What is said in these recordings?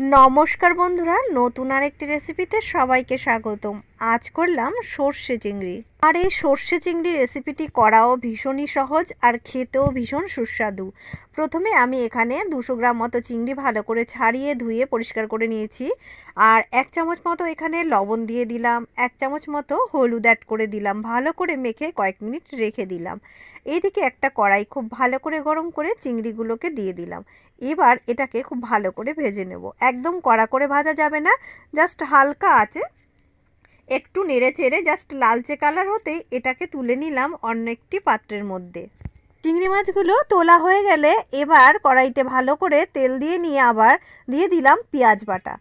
নমস্কার বন্ধুরা নতুন আরেকটি রেসিপিতে সবাইকে স্বাগতম। আজ করলাম সর্ষে চিংড়ি। আর এই সর্ষে চিংড়ি রেসিপিটি করাও ভীষণই সহজ আর খেতেও ভীষণ সুস্বাদু। প্রথমে আমি এখানে দুশো গ্রাম মতো চিংড়ি ভালো করে ছাড়িয়ে, ধুয়ে, পরিষ্কার করে নিয়েছি। আর এক চামচ মতো এখানে লবণ দিয়ে দিলাম, এক চামচ মতো হলুদ অ্যাড করে দিলাম, ভালো করে মেখে কয়েক মিনিট রেখে দিলাম। এইদিকে একটা কড়াই খুব ভালো করে গরম করে চিংড়িগুলোকে দিয়ে দিলাম। এবার এটাকে খুব ভালো করে ভেজে নেব। একদম কড়া করে ভাজা যাবে না জাস্ট হালকা আছে একটু নেড়ে চেড়ে জাস্ট লালচে কালার হতেই এটাকে তুলে নিলাম অন্য একটি পাত্রের মধ্যে। চিংড়ি মাছগুলো তোলা হয়ে গেলে এবার কড়াইতে ভালো করে তেল দিয়ে নিয়ে আবার দিয়ে দিলাম পেঁয়াজ বাটা।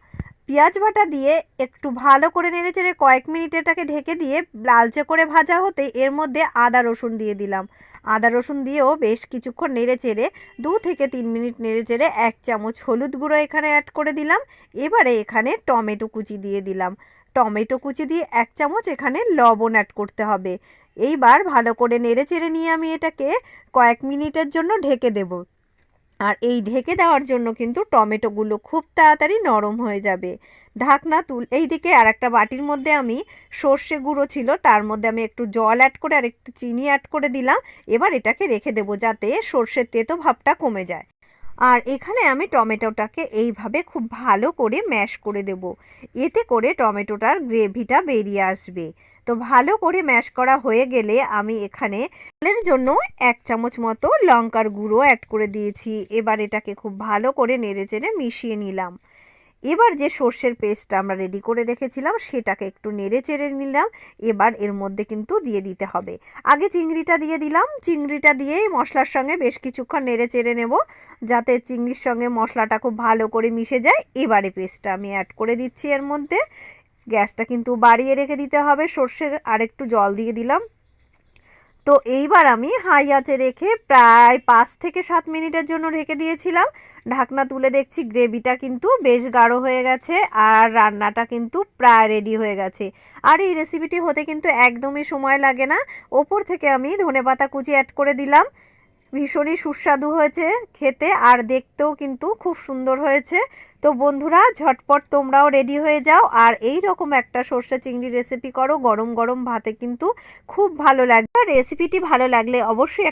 পেঁয়াজ বাটা দিয়ে একটু ভালো করে নেড়ে চেড়ে কয়েক মিনিট এটাকে ঢেকে দিয়ে লালচে করে ভাজা হতে এর মধ্যে আদা, রসুন দিয়ে দিলাম। আদা, রসুন দিয়েও বেশ কিছুক্ষণ নেড়ে চেড়ে দু থেকে তিন মিনিট নেড়ে চেড়ে এক চামচ হলুদ গুঁড়ো এখানে অ্যাড করে দিলাম। এবারে এখানে টমেটো কুচি দিয়ে দিলাম। টমেটো কুচি দিয়ে এক চামচ এখানে লবণ অ্যাড করতে হবে। এইবার ভালো করে নেড়ে চেড়ে নিয়ে আমি এটাকে কয়েক মিনিটের জন্য ঢেকে দেবো। আর এই ঢেকে দেওয়ার জন্য কিন্তু টমেটোগুলো খুব তাড়াতাড়ি নরম হয়ে যাবে। ঢাকনা তুল, এই দিকে আর একটা বাটির মধ্যে আমি সর্ষে গুঁড়ো ছিল, তার মধ্যে আমি একটু জল অ্যাড করে আর একটু চিনি অ্যাড করে দিলাম। এবার এটাকে রেখে দেবো যাতে সর্ষের তেতো ভাবটা কমে যায়। আর এখানে আমি টমেটোটাকে এইভাবে খুব ভালো করে ম্যাশ করে দেব। এতে করে টমেটোটার গ্রেভিটা বেরিয়ে আসবে। তো ভালো করে ম্যাশ করা হয়ে গেলে আমি এখানে এর জন্য এক চামচ মতো লঙ্কার গুঁড়ো অ্যাড করে দিয়েছি। এবার এটাকে খুব ভালো করে নেড়ে চেড়ে মিশিয়ে নিলাম। এবার যে সর্ষের পেস্টটা আমরা রেডি করে রেখেছিলাম, সেটাকে একটু নেড়ে চেড়ে নিলাম। এবার এর মধ্যে কিন্তু দিয়ে দিতে হবে। আগে চিংড়িটা দিয়ে দিলাম। চিংড়িটা দিয়েই মশলার সঙ্গে বেশ কিছুক্ষণ নেড়ে চেড়ে নেব, যাতে চিংড়ির সঙ্গে মশলাটা খুব ভালো করে মিশে যায়। এবারে পেস্টটা আমি অ্যাড করে দিচ্ছি এর মধ্যে। গ্যাসটা কিন্তু বাড়িয়ে রেখে দিতে হবে। সর্ষের আর একটু জল দিয়ে দিলাম। তো এইবার আমি হাই আঁচে রেখে প্রায় পাঁচ থেকে সাত মিনিটের জন্য রেখে দিয়েছিলাম। ঢাকনা তুলে দেখছি গ্রেভিটা কিন্তু বেশ গাঢ় হয়ে গেছে আর রান্নাটা কিন্তু প্রায় রেডি হয়ে গেছে। আর এই রেসিপিটি হতে কিন্তু একদমই সময় লাগে না। ওপর থেকে আমি ধনেপাতা কুচি অ্যাড করে দিলাম। ভীষণই সুস্বাদু হয়েছে খেতে আর দেখতেও কিন্তু খুব সুন্দর হয়েছে। তো বন্ধুরা, ঝটপট তোমরাও রেডি হয়ে যাও আর এই রকম একটা সর্ষে চিংড়ি রেসিপি করো গরম গরম ভাতে কিন্তু খুব ভালো লাগবে। রেসিপিটি ভালো লাগলে অবশ্যই